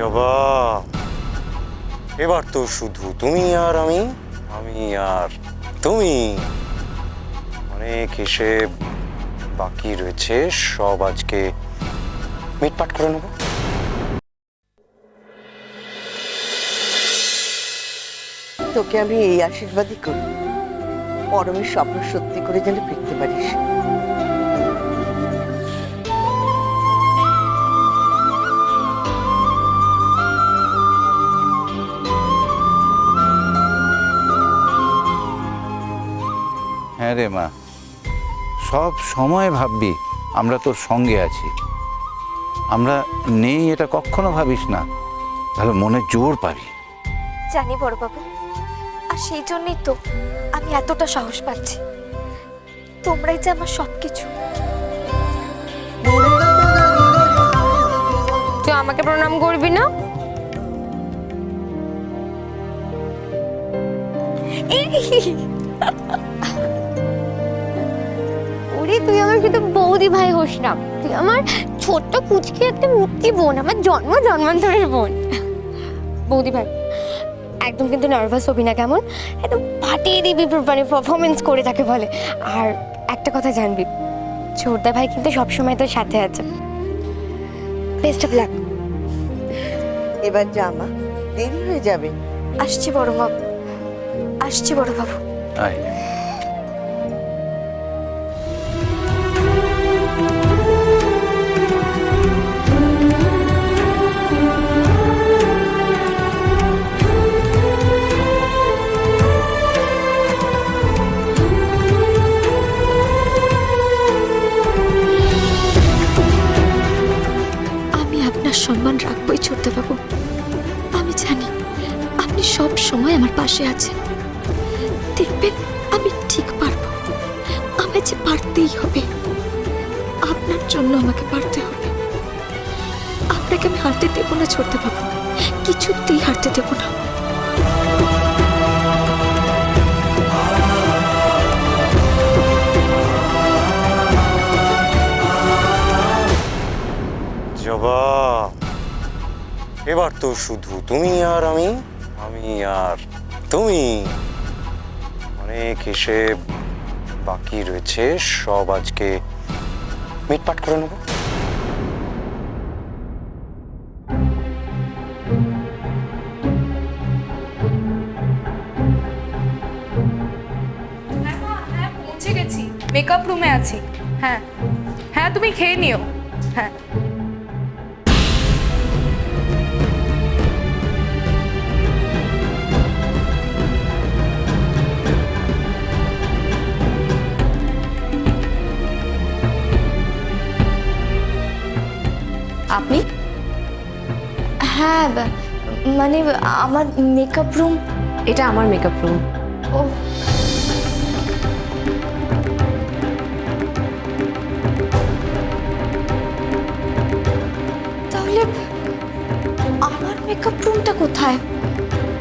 জবাব এবার তো শুধু তুমি আর আমি আমি আর তুমি। অনেক হিসেব বাকি রয়েছে, সব আজকে মিটপাট করে নেব। তোকে আমি এই আশীর্বাদই করি। পরমের স্বপ্ন সত্যি করে যেন ফিরতে পারিস। হ্যাঁ রে মা। সব সময় ভাববি আমরা তোর সঙ্গে আছি। আমরা নেই এটা কখনো ভাবিস না। তাহলে মনে জোর পাবি। জানি বড়বাবু আর সেই জন্যই তো আমি এতটা সাহস পাচ্ছি। তোমরাই যে আমার সবকিছু। তুই আমাকে প্রণাম করবি না? তুই আমার শুধু বৌদি ভাই হোস না। তুই আমার ছোট্ট কুচকি একটা মুক্তি বোন আমার জন্ম জন্মান্তরের বোন। বৌদি ভাই একদম কিন্তু নার্ভাস হবি না কেমন? একদম ফাটিয়ে দিবি মানে পারফরমেন্স করে তাকে বলে। আর একটা কথা জানবি ছোটদা ভাই কিন্তু সবসময় তোর সাথে আছে। বেস্ট অফ লাক এবার জামা দেরি হয়ে যাবে। আসছি বড় মা আসছি বড় বাবু। আয়। সম্মান রাখবই ছোট্ট আমি জানি আপনি সব সময় আমার পাশে আছেন। দেখবেন আমি ঠিক পারব। আমায় যে পারতেই হবে, আপনার জন্য আমাকে পারতে হবে। আপনাকে আমি হারতে দেবো না ছোট্ট বাবু কিছুতেই হারতে দেবো না। জবাব। এবার তো শুধু তুমি আর আমি আমি আর তুমি। অনেক হিসেব বাকি রয়েছে সব আজকে মিটপাট করে নেব। হ্যাঁ মা, হ্যাঁ গেছি। মেকআপ রুমে আছি। হ্যাঁ হ্যাঁ তুমি খেয়ে নিও। হ্যাঁ। আপনি? হ্যাঁ বা- মানে আমার মেকআপ রুম এটা আমার মেকআপ রুম ও। তাহলে আমার মেকআপ রুমটা কোথায়?